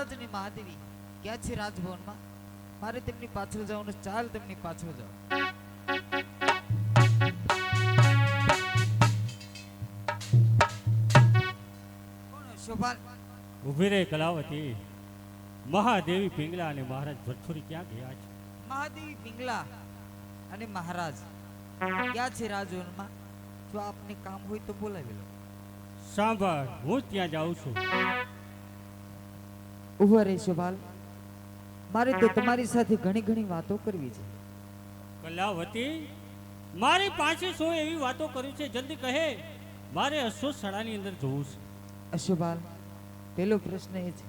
મહારાજ અને મહાદેવી ક્યાં છે રાજભવનમાં? મારે તેમની પાછળ જવાનું ચાલ તેમની પાછળ જાઓ. ઊભી રહી કલાવતી. મહાદેવી પિંગલા અને મહારાજ ભરથુરી ક્યાં ગયા છે? મહાદેવી પિંગલા અને મહારાજ ક્યાં છે રાજભવનમાં? જો આપને કામ હોય તો બોલાવી લો. સાંભળ હું ત્યાં જાઉં છું. ઊભા રહે બાલ. મારે તો તમારી સાથે ઘણી ઘણી વાતો કરવી છે. કલાવતી મારી પાસે શું એવી વાતો કરી છે જલ્દી કહે. મારે અશો શાળાની અંદર જોવું છે. અશોભાલ પેલો પ્રશ્ન એ છે.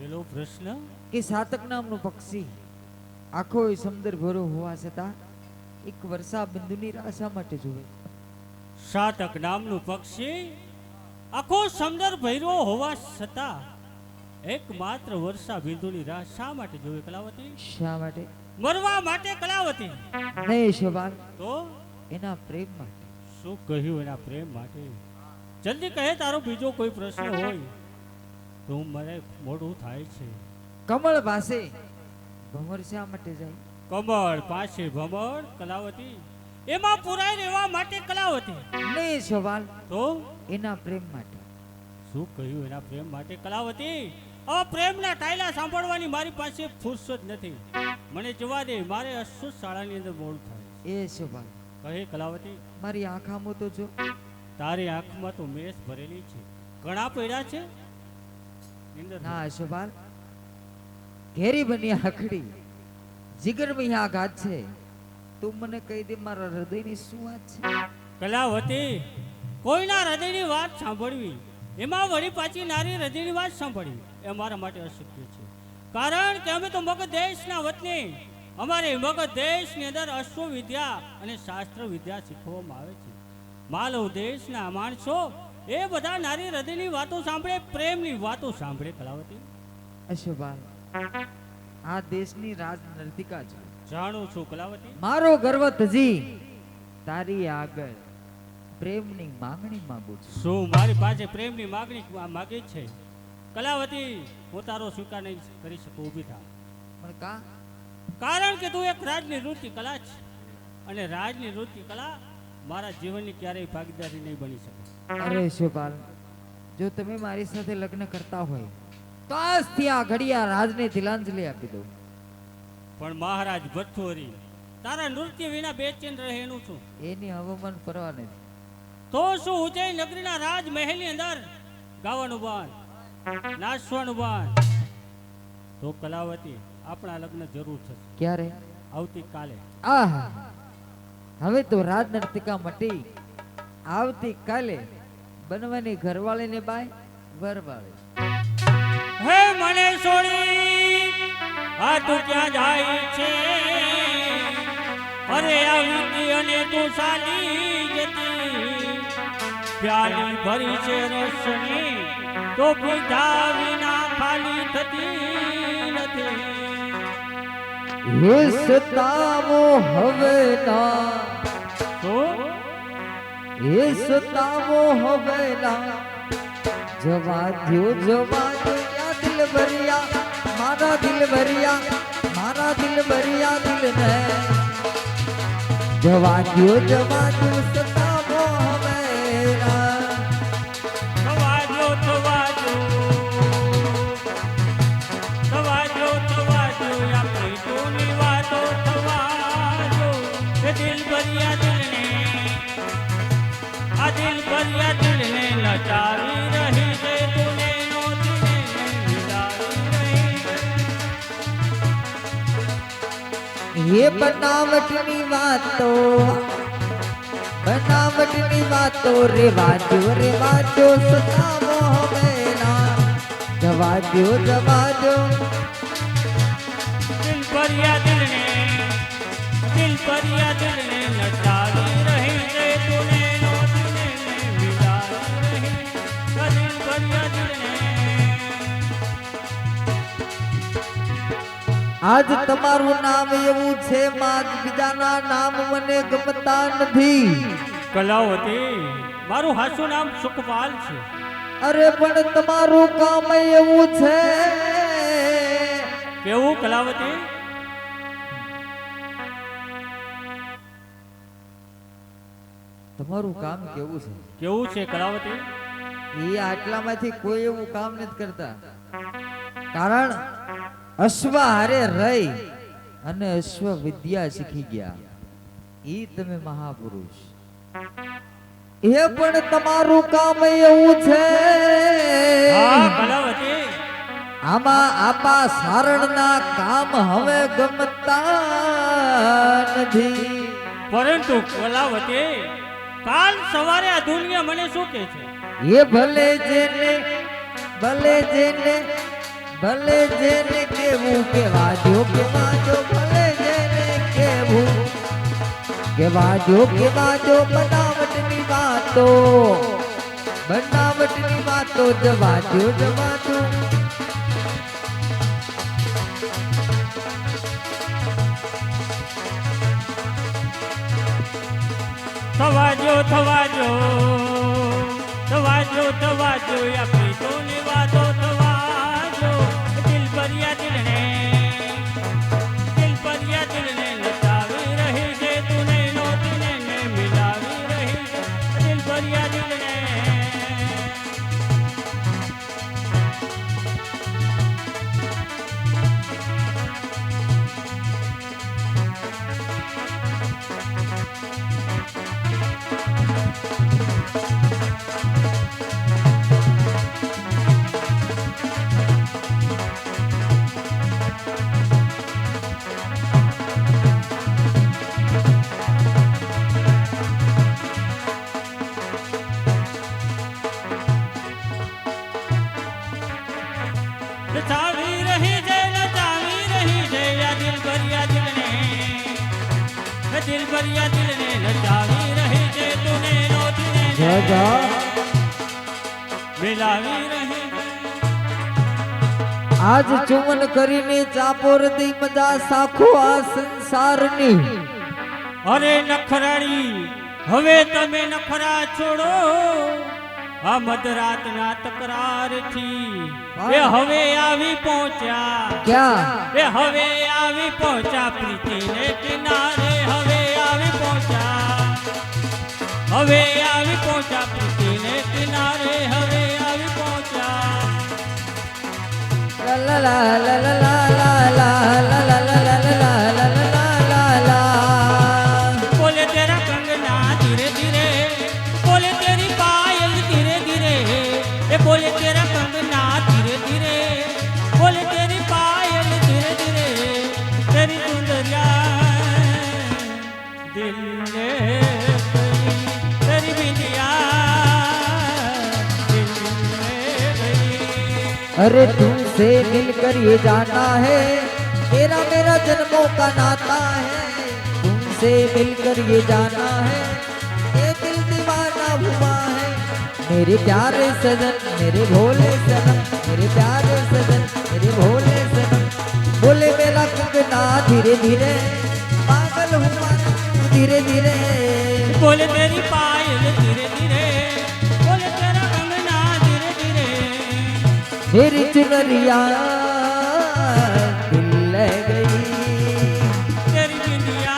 પેલો પ્રશ્ન? કે સાતક નામનું પક્ષી આખો સમુદ્ર ભરો હોવા છતાં એક વર્ષા બિંદુની રાહ શા માટે જુએ? સાતક નામનું પક્ષી આખો સમદર ભૈરો હોવા છતાં એકમાત્ર વર્ષા બિંદુની રાહ શા માટે જોવે કલાવતી? શા માટે? મરવા માટે કલાવતી. નહીં શોભાન તો? એના પ્રેમ માટે. શું કહ્યું એના પ્રેમ માટે? જલ્દી કહે તારો બીજો કોઈ પ્રશ્ન હોય. તો મને મોડું થાય છે. કમળ પાસે. ભમર શા માટે જાય? કમળ પાસે ભમર કલાવતી. એમાં પુરાઈ રહેવા માટે કલાવતી. નહીં શોભાલ તો? એના પ્રેમ માટે. શું કહ્યું એના પ્રેમ માટે કલાવતી? આ પ્રેમના ટાયલા સાંભળવાની મારી પાસે ફુરસત નથી. મને જવા દે મારે અશ્વ શાળાની અંદર મોડું થાય. એ શોભાલ કહે કલાવતી મારી આંખામાં તો જો. તારી આંખમાં તો મેષ ભરેલી છે. ઘણા પડ્યા છે? ના શોભાલ ઘેરી બની આખડી. જીગરમાં આઘાત છે. તું મને કહી દે મારા હૃદયની શું વાત છે? કલાવતી કોઈના હૃદયની વાત સાંભળવી. એમાં વળી પાછી નારી હૃદયની વાત સાંભળવી. એ મારા માટે અશક્ય છે. કારણ કે અમે તો મગધ દેશના વતની. અમારે મગધ દેશની અંદર અશ્વ વિદ્યા અને શાસ્ત્ર વિદ્યા શીખવવામાં આવે છે. માલવ દેશના માણસો એ બધા નારી હૃદયની વાતો સાંભળે પ્રેમની વાતો સાંભળે કલાવતી. અશ્વભાઈ આ દેશની રાજ નર્તિકા છે જાણું છું કલાવતી. મારો ગર્વ તજી તારી આગળ પ્રેમની માંગણી માંગુ છું. શું મારી પાસે પ્રેમની માગણી માગે છે? કલાવતી હું તારો સ્વીકાર નહીં કરી શકું ઊભી થા. પણ કા? કારણ કે તું એક રાજની નૃત્ય કલા છે. અને રાજની નૃત્ય કલા મારા જીવનની ક્યારેય ભાગીદારી નહીં બની શકે. અરે શિવપાલ જો તમે મારી સાથે લગ્ન કરતા હોય તો આજથી આ ઘડિયા રાજને તિલાંજલિ આપી દઉં. પણ મહારાજ ભઠ્ઠોરી તારા નૃત્ય વિના બેચેન રહે એનું છું એની હવામાન કરવા નથી. તો શું ઉજ્જૈન નગરીના રાજમહેલની અંદર ગાવાનું બંધ નાચવાનું બંધ તો કલાવતી આપણા લગ્ન જરૂર થશે. ક્યારે? આવતીકાલે. આહા. હવે તો રાજ નર્તિકા મટી. આવતીકાલે બનવાની ઘરવાળીને બાય વરવાળી. હે મને છોડી આ તું ક્યાં જાય છે? અરે આવતી અને તું સાલી જતી. પ્યાલી ભરી છે રસની તો પૂજા વિના ખાલી થતી નથી. હે સતાવો હવે ના. તો? હે સતાવો હવે ના. જવા દો જવા દો દિલ ભરિયા મારા દિલ ભરિયા મારા દિલ ભરિયા દિલ ને. જવા દો જવા દો સતાવો ये दुल्हने अदिल बलिया दुल्हने लचारी रही दे तूने नो तूने रही ये बनावटनी वातो बनावटनी वातो रिवाजो रिवाजो सतावो हमें जवाजो जवाजो। दिल पर या दिल આજ તમારું નામ એવું છે માં બીજાના નામ મને ગમતા નથી. કલાવતી મારું હાસું નામ સુખપાલ છે. અરે પણ તમારું કામ એવું છે. કેવું કલાવતી? તમારું કામ કેવું છે? કેવું છે કલાવતી એ આટલામાંથી કોઈ એવું કામ નથી કરતા. કારણ અશ્વ હારે રહી અને અશ્વ વિદ્યા શીખી ગયા. એ તમે મહાપુરુષ. એ પણ તમારું કામ એવું છે. આમાં આપા સારણના કામ હવે ગમતા નથી. પરંતુ કલાવતી કાલ સવારે આ દુનિયા મને શું કહે છે? એ ભલે જેને ભલે જેને ભલે જેને કેવું કેવા જો કેવા જો ભલે જેને કેવું કેવા જો કેવા જો બનાવટની વાતો બનાવટની વાતો જવા જો જવા જો થવાજો થવાજો. થવાજો થવાજો આપણી તો વાતો ભર્યા દિલને લચાવી રહી છે તું નૈનો જગા મિલાવી રહી આજ ચુમન કરીને ચાપોર દી મજા સાખો આ સંસારની. અરે નખરાણી હવે તમે નખરા છોડો. આ મધરાતના તકરારથી. એ હવે આવી પહોંચ્યા. ક્યાં? એ હવે આવી પહોંચ્યા પ્રીતિને કિનારે. હવે આવી પહોંચ્યા પૃથ્વીને કિનારે હવે આવી પહોંચ્યા લા લા લા લા લા લા લા अरे तुमसे मिलकर ये जाना है। तेरा मेरा जन्मों का नाता है। तुमसे मिलकर ये जाना है। ये दिल दीवाना हुआ है। मेरे प्यारे सजन, मेरे भोले सनम मेरे प्यारे सजन, मेरे भोले सनम बोले मेरा कंगना धीरे धीरे, पागल हुआ धीरे धीरे। बोले मेरी पायल धीरे धीरे। मेरी चुनरिया दिल ले गई तेरी बिंदिया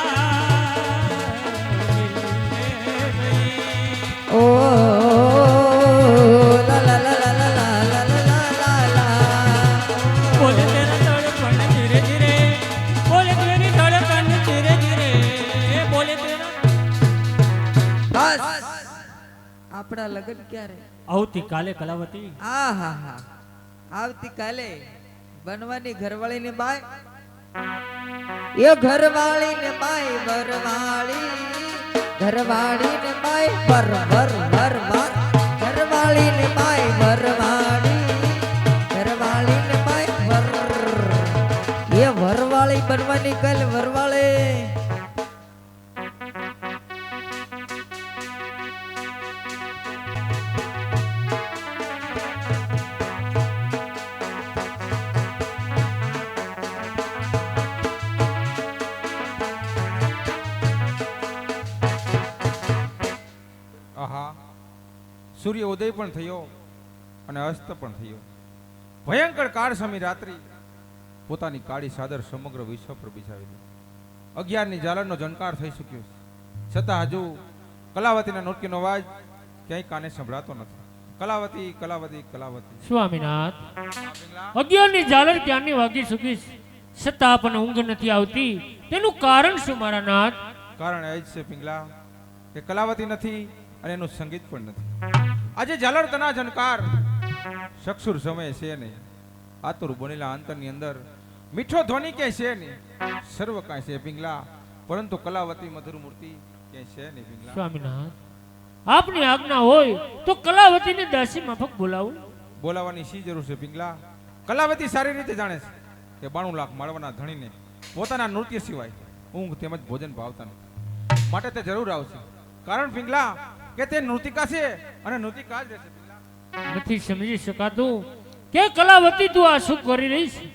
दिल ले गई। ओ ला ला ला ला ला ला ला ला ला ला बोले तेरा धड़कन धीरे धीरे बोले तेरी धड़कन धीरे धीरे बोले तेरा બસ આપણા લગ્ન ક્યારે આવતીકાલે કલાવતી આ હા હા આવતીકાલે બનવાની ઘરવાળી ને બાય. એ ઘરવાળી ને બાય, વરવાળી. ઘરવાળી ને બાય પર પર પર પર ઘરવાળી ને બાય, વરવાળી. ઘરવાળી ને બાય, વર. એ વરવાળી બનવાની કાલે વરવાળી સૂર્ય ઉદય પણ થયો અને અસ્ત પણ થયો. ભયંકર કાળસમી રાત્રિ. પોતાની કાળી સાદર સમગ્ર વિશ્વ પર બિછાવી દીધી. અગિયારની જાલરનો જનકાર થઈ ચૂક્યો છે. છતાં હજુ કલાવતીના નોટકીનો અવાજ ક્યાંય કાને સંભળાતો નથી. કલાવતી કલાવતી કલાવતી. સ્વામિનાથ અગિયારની જાલર ક્યારની વાગી ચૂકી. છતાં પણ ઊંઘ નથી આવતી. તેનું કારણ શું મારા નાથ? કારણ એ જ છે પિંગલા કે કલાવતી નથી અને એનું સંગીત પણ નથી. આજે જલર તના જનકાર. સક્ષુર સમય છે નહીં આતુર બનેલા અંતરની અંદર મીઠો ધ્વનિ ક્યાંય છે નહીં સર્વ કાંઈ છે પિંગલા. પરંતુ કલાવતી મધુર મૂર્તિ ક્યાંય છે નહીં પિંગલા? સ્વામિનાથ આપની આજ્ઞા હોય તો કલાવતીને દાસી માફક બોલાવું. બોલાવવાની શી જરૂર છે પિંગલા? કલાવતી સારી રીતે જાણે છે કે બાણું લાખ માળવાના ધણીને પોતાના નૃત્ય સિવાય ઊંઘ તેમજ ભોજન ભાવતા નથી. માટે તે જરૂર આવશે. કારણ પિંગલા કે તે નૃતિકા છે અને નૃતિકા જ રહેશે નથી સમજી શકાતું. કે કલાવતી તું આ શું કરી રહી છે?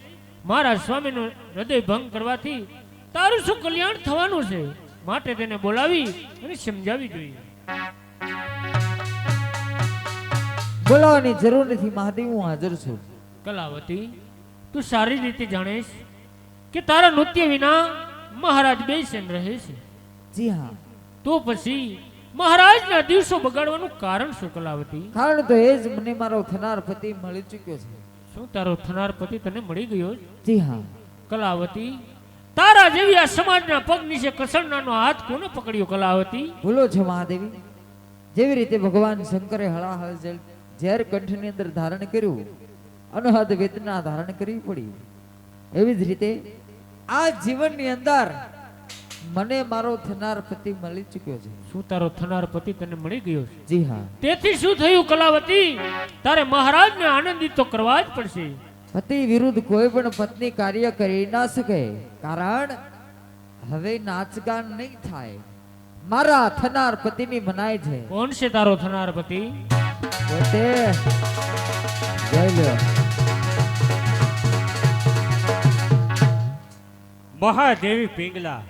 મારા સ્વામીનું હૃદય ભંગ કરવાથી તારું શું કલ્યાણ થવાનું છે? માટે તેને બોલાવી અને સમજાવી જોઈએ. બોલાવવાની જરૂર નથી મહાદેવ હું હાજર છું. કલાવતી તું સારી રીતે જાણીશ કે તારા નૃત્ય વિના મહારાજ બેસેન રહે છે. જી હા. તો પછી મહારાજના દિવસો બગાડવાનું કારણ શું કલાવતી? કારણ તો એ જ મને મારો થનાર પતિ મળી ચૂક્યો છે. શું તારો થનાર પતિ તને મળી ગયો જી હા. કલાવતી તારા જેવી આ સમાજના પગ નીચે કસરનાનો હાથ કોને પકડ્યો કલાવતી? ભૂલો છે મહાદેવી. જેવી રીતે ભગવાન શંકરે હળાહળ જળ ઝેર કંઠની અંદર ધારણ કર્યું અનહદ વેદના ધારણ કરવી પડી. એવી જ રીતે આ જીવનની અંદર મને મારો થનાર પતિ મળી ચૂક્યો છે. શું તારો થનાર પતિ તને મળી ગયો છે? જી હા. તેથી શું થયું કલાવતી? તારે મહારાજને આનંદિત તો કરવા જ પડશે. પતિ વિરુદ્ધ કોઈ પણ પત્ની કાર્ય કરી ના શકે કારણ હવે નાચગાન નહીં થાય. મારા થનાર પતિની મનાય છે. કોણ છે તારો થનાર પતિ? પોતે. મહાદેવી પિંગલા.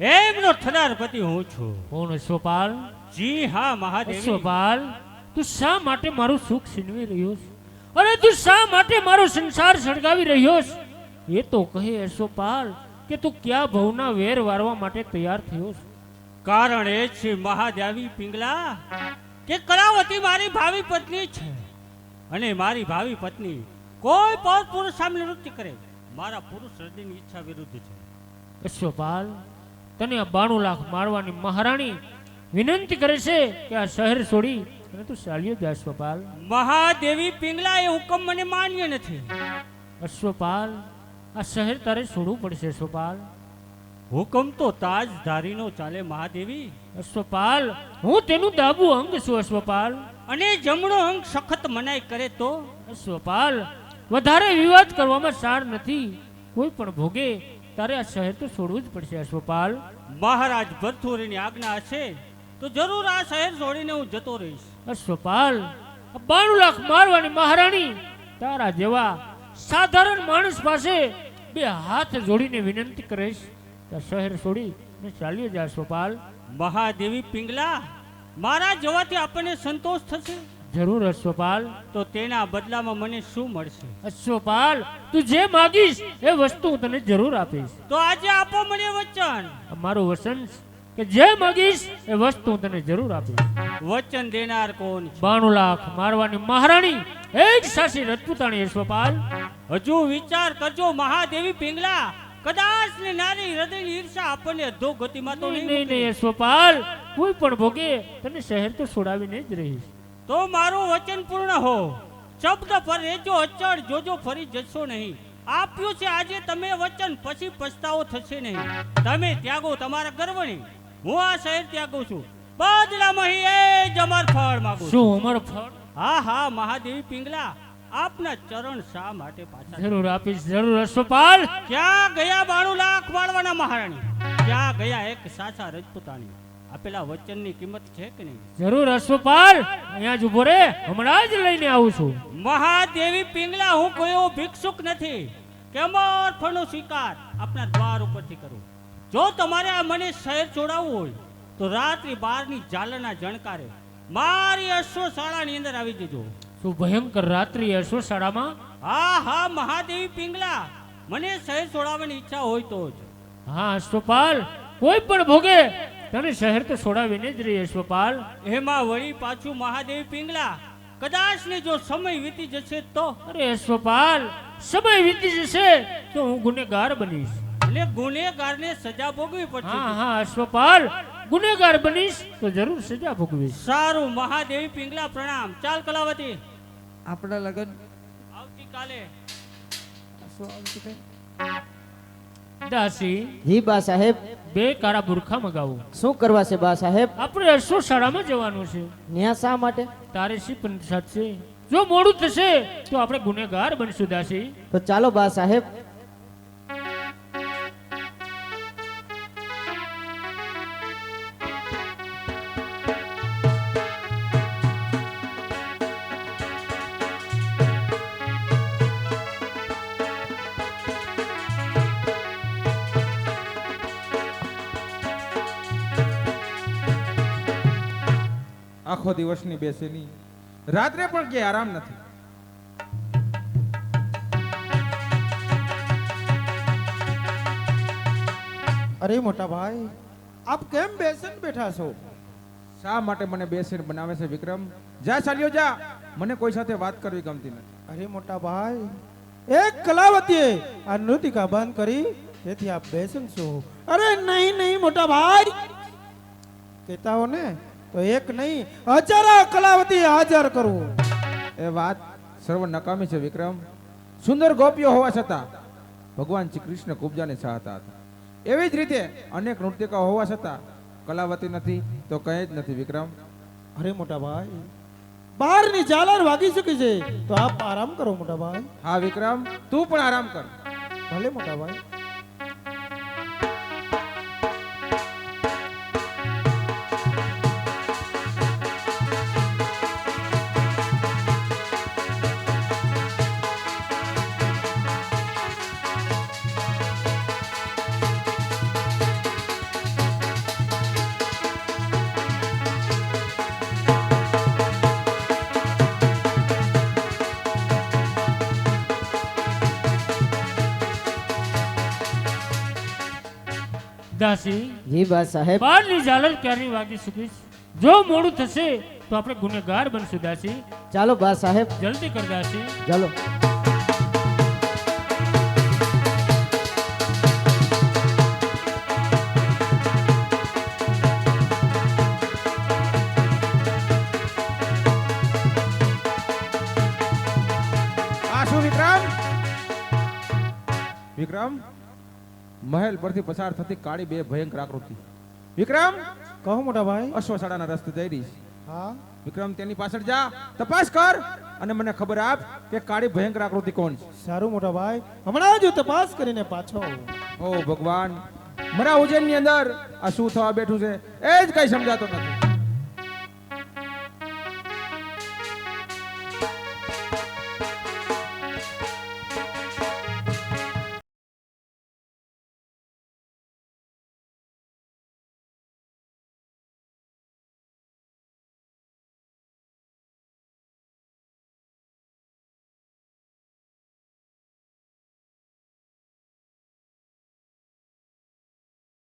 એમનો થનાર પતિ હું છું. કોણ અશ્વપાલ? જી હા મહાદેવ. અશ્વપાલ તું શા માટે મારું સુખ છીનવી રહ્યો છે? અને તું શા માટે મારો સંસાર સળગાવી રહ્યો છે? એ તો કહે અશ્વપાલ કે તું ક્યાં ભવના વેર વારવા માટે તૈયાર થયો છે? કારણ એ છે મહાદેવી પિંગલા કે કળાવતી મારી ભાવિ પત્ની છે. અને મારી ભાવિ પત્ની કોઈ પણ પુરુષ સામે નૃત્ય કરે. મારા પુરુષ હૃદયની ઈચ્છા વિરુદ્ધ છે. અશ્વપાલ તને આ બાણું લાખ મારવાની મહારાણી વિનંતી કરે છે કે આ શહેર છોડી. અને તું ચાલ્યો જ અશ્વપાલ. મહાદેવી પિંગલા એ હુકમ મને માન્ય નથી. અશ્વપાલ આ શહેર તારે છોડવું પડશે અશ્વપાલ. હુકમ તો તાજધારીનો ચાલે મહાદેવી. અશ્વપાલ હું તેનું દાબુ અંગ છું અશ્વપાલ. અને જમણો અંગ સખત મનાઈ કરે તો? અશ્વપાલ વધારે વિવાદ કરવામાં સાર નથી. કોઈ પણ ભોગે તારે આ શહેર તો છોડવું જ પડશે અશ્વપાલ. મહારાજ ભરથુરીની આજ્ઞા હશે તો જરૂર આ શહેર છોડીને હું જતો રહીશ. અશ્વપાલ બાણું લાખ મારવાની મહારાણી તારા જેવા સાધારણ માણસ પાસે બે હાથ જોડીને વિનંતી કરીશ. તો શહેર છોડી ને ચાલ્યો જા અશ્વપાલ. મહાદેવી પિંગલા મારા જવાથી આપણને સંતોષ થશે. જરૂર અશ્વપાલ. તો તેના બદલામાં મને શું મળશે? અશ્વપાલ તું જે માગીશ એ વસ્તુ હું તને જરૂર આપીશ. તો આજે આપો મને વચન. મારું વચન કે જે માગીશ એ વસ્તુ હું તને જરૂર આપીશ. વચન દેનાર કોણ બાણું લાખ મારવાની મહારાણી એક સાસી રજપૂતાણી અશ્વપાલ. હજુ વિચાર કરજો મહાદેવી પિંગલા. કદાચ ને નારી હૃદયની ઈર્ષા આપણને અધોગતિમાં તો નહીં નહીં નહીં નહીં અશ્વપાલ. કોઈ પણ ભોગે તને શહેર તો છોડાવીને જ રહીશ. તો મારું વચન પૂર્ણ હો. શબ્દ પર રેજો અચળ જોજો ફરી જશો નહીં. આપ્યું છે આજે તમે વચન પછી પછતાવો થશે નહીં. તમે ત્યાગો તમારા ગર્વની. હું આ શહેર ત્યાગું છું. બદલામાં એ જ અમર ફળ માંગુ શું અમર ફળ? હા હા મહાદેવી પિંગલા આપના ચરણ શા માટે પાછા જરૂર આપીશ જરૂર અશ્વપાલ! ક્યાં ગયા બાણું લાખ વાળવાના મહારાણી? ક્યાં ગયા એક સાચા રજપૂતાણી? આપેલા વચનની કિંમત છે કે નહીં? જરૂર અશ્વપાલ. અહીંયા જ ઊભો રે. હમણાં જ લઈને આવું છું. મહાદેવી પિંગલા હું કોઈ ભિક્ષુક નથી. કે અમર સ્વીકાર આપના દ્વાર ઉપરથી કરું. જો તમારે આ મને શહેર છોડાવવું હોય તો રાત્રિ બારની જાલના જણકારે મારી અશ્વશાળાની અંદર આવી જજો. શું ભયંકર રાત્રિ અશ્વશાળામાં? હા હા મહાદેવી પિંગલા. મને શહેર છોડાવવાની ઈચ્છા હોય તો જ. હા અશ્વપાલ. કોઈ પણ ભોગે તને શહેર તો છોડાવીને જ રહીએ અશ્વપાલ એમાં વળી પાછું મહાદેવ પિંગલા કદાચ ને જો સમય વીતી જશે તો? અરે સ્વપાલ સમય વીતી જશે તો હું ગુનેગાર બનીશ. એટલે ગુનેગારને સજા ભોગવી પડશે હા હા અશ્વપાલ ગુનેગાર બનીશ તો જરૂર સજા ભોગવીશ. સારું મહાદેવી પિંગલા પ્રણામ. ચાલ કલાવતી. આપણા લગન આવતીકાલે. આવતીકાલે? દાસી જી બા સાહેબ. બે કાળા બુરખા મગાવું. શું કરવા છે બા સાહેબ? આપણે અશ્વ શાળામાં જવાનું છે. ન્યા શા માટે? તારે શી પંચાયત છે? જો મોડું થશે તો આપણે ગુનેગાર બનશું દાસી. તો ચાલો બા સાહેબ. આખો દિવસની બેસેની. રાત્રે પણ ક્યાંય આરામ નથી. અરે મોટા ભાઈ આપ કેમ બેસીને બેઠા છો? શા માટે મને બેસીને બનાવે છે વિક્રમ? જા ચાલ્યો જા. મને કોઈ સાથે વાત કરવી ગમતી નથી. અરે મોટા ભાઈ એક કલાવતીએ આ નૃતિકા બંધ કરી તેથી આપ બેસીને છો. અરે નહીં નહીં મોટા ભાઈ. કહેતા હો ને તો એક નહીં હજારો કલાવતી હાજર કરવું. એ વાત સર્વ નકામી છે વિક્રમ. સુંદર ગોપીઓ હોવા છતાં ભગવાન શ્રી કૃષ્ણ કુબજાને ચાહતા હતા. એવી જ રીતે અનેક નૃત્યકાઓ હોવા છતાં કલાવતી નથી તો કંઈ જ નથી વિક્રમ. અરે મોટા ભાઈ બહારની ઝાલર વાગી ચૂકી છે તો આપ આરામ કરો મોટા ભાઈ. હા વિક્રમ તું પણ આરામ કર. ભલે મોટા ભાઈ. દાસી. જી બા સાહેબ. બારની ઝાલર ક્યારની વાગી શકીશ જો મોડું થશે તો આપણે ગુનેગાર બનશું દાસી. ચાલો બા સાહેબ. જલ્દી કર દાસી. ચાલો. વિક્રમ? વિક્રમ? મહેલ પરથી પસાર થતી કાળી બે ભયંકર આકૃતિ. વિક્રમ? કહો મોટા ભાઈ. અશ્વશાળાના રસ્તે જઈ રહી હા. વિક્રમ તેની પાછળ જા. તપાસ કર. અને મને ખબર આપ કે કાળી ભયંકર આકૃતિ કોણ છે? સારું મોટા ભાઈ. હમણાં જ તપાસ કરીને પાછો ઓ ભગવાન. મારા ઉજ્જૈનની અંદર આ શું થવા બેઠું છે એ જ કઈ સમજાતો નથી.